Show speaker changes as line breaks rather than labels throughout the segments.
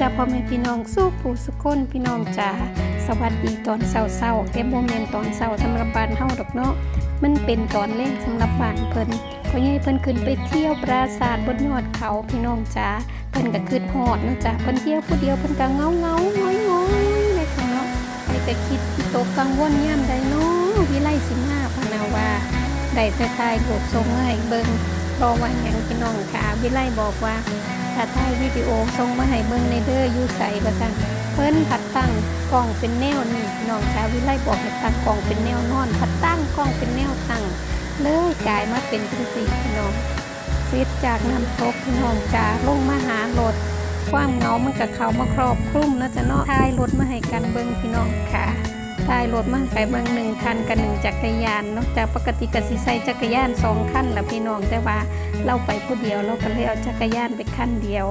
จ่าพ่อแม่พี่น้องสู้ผู้สุคนพี่น้องจ๋าสวัสดีตอนเช้าๆแต่บ่แม่นตอนเช้าสำหรับบ้านเฮาดอกเนาะมันเป็นตอนเล่งสำหรับบ้านเพิ่นพ่อใหญ่เพิ่นขึ้นไปเที่ยวปราสาทบนยอดเขาพี่น้องจ๋าเพิ่นก็ขึ้นฮอดนะจ้ะเพิ่นเที่ยวผู้เดียวเพิ่นก็เงาเงาง้อยง้อยเลยค่ะเนาะไปแต่คิดตกกังวลยามใดเนาะวิไลสิมาพนาวาได้แต่ทายรูปทรงให้เบิ่ง รอว่าหยังพี่น้องค่ะวิไลบอกว่าถ้าถ่ายวิดีโอส่งมาให้เบิ่งในเด้ออยู่ใส่บ่ซั่นเพิ่นผัดตั้งกล้องเป็นแนวนี่น้องชาววิไลบอกให้ตั้งกล้องเป็นแนวนอนผัดตั้งกล้องเป็นแนวตั้งเลยกลายมาเป็นจังซี่พี่น้องเสร็จจากน้ำตกพี่น้องจาลงมาหารถความเงามันก็เขามาครอบคลุมแล้วจะเนาะถ่ายรถมาให้กันเบิ่งพี่น้องค่ะ ถ่ายรถมาไปเบิ่งหนึ่งคันกับหนึ่งจักรยานนาะจากปกติกสิใส่จักรยานสองคันแล่ะพี่น้องแต่ว่าเราไปผู้เดียวเราก็เลยเอาจักรยานไปคันเดียว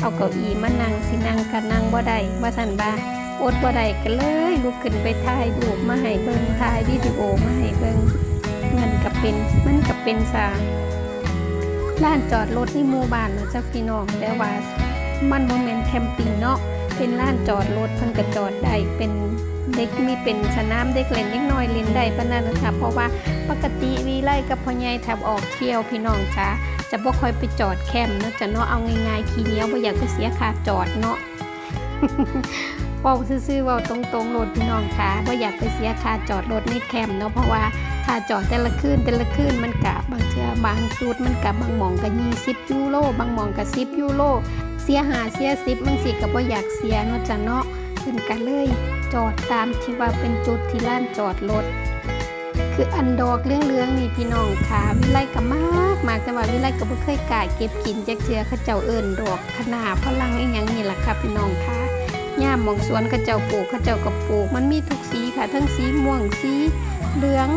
เอาเก้าอี้มานั่งสินั่งกันนั่งบ่ได้ว่าสันบาอดบ่ได้ก็เลยลุกขึ้นไปถ่ายรูปมาให้เบิ่งถ่ายวิดีโอมาให้เบิ่งมันก็เป็นมันก็เป็นสาร้านจอดรถที่หมู่บ้านนะเจ้าพี่น้องแต่ว่ามันบ่แม่นแคมปิ้งเนาะ เป็นร้านจอดรถเพิ่นก็จอดได้เป็นเด็กมีเป็นสนามเด็กเล่นเด็กน้อยเล่นได้ปานนั้นนะคะเพราะว่าปกติวีไล่กับพ่อใหญ่แถบออกเที่ยวพี่น้องจ้าจะบ่ค่อยไปจอดแคมป์เนาะจะเนาะเอาง่ายๆขี้เหนียวบ่อยากไปเสียค่าจอดเนาะเว้าซื่อๆเว้าตรงๆโลดพี่น้องค่ะบ่อยากไปเสียค่าจอดรถในแคมป์เนาะเพราะว่าค่าจอดแต่ละคืนแต่ละคืนมันกะบางเทื่อบางจุดมันกะบางหม่องก็20ยูโรบางหม่องก็10ยูโร สียหาเสีย10บางสิก็บ่อยากเสียเนาะจ้ะเนาะเพิ่นก็เลย จอดตามที่ว่าเป็นจุดที่ลานจอดรถคืออันดอกเรื่องๆนี่พี่น้องค่ะวิไลก็มากมากแต่ว่าวิไลก็บ่เคยกาเก็บกินจักเทื่อขาเจ้าเอิ้นดอกขนาฝรั่งอีหยังนี่ล่ะค่ะพี่น้องค่ะย่ามหมองสวนขาเจ้าปลูกขาเจ้าก็ปลูก มันมีทุกสีค่ะ ทั้งสีม่วงสีเหลือง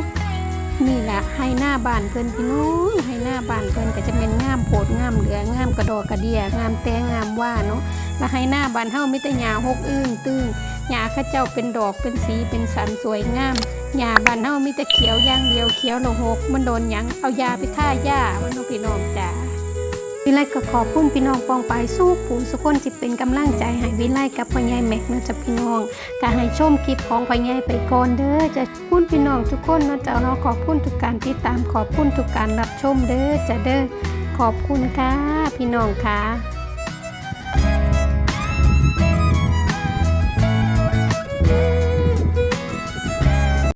นี่แหละให้หน้าบานเพิ่นพี่น้องให้หน้าบานเพิ่นก็จะเป็นงามโพดงามเหลืองงามกระดอกระเดียงามแตงงามว่าเนาะแล้วให้หน้าบานเฮามิตรหญ้าหกอึ้งตึงหญ้าข้าเจ้าเป็นดอกเป็นสีเป็นสันสวยงามหญ้าบานเฮามิตรเขียวอย่างเดียวเขียวละหกมันโดนยังเอายาไปท่าหญ้ามันน้องพี่น้องจ้า วิไลก็ขอบคุณพี่น้องปองไปสู้ผู้สุคนที่เป็นกำลังใจให้วิไลกับพ่อใหญ่แม็กนะจ๊ะพี่น้องก็ให้ชมคลิปของพ่อใหญ่ไปก่อนเด้อจะคุณพี่น้องทุกคนเนาะจ๊ะเนาะขอบคุณทุกการติดตามขอบคุณทุกการรับชมเด้อจะเด้อขอบคุณค่ะพี่น้องค่ะ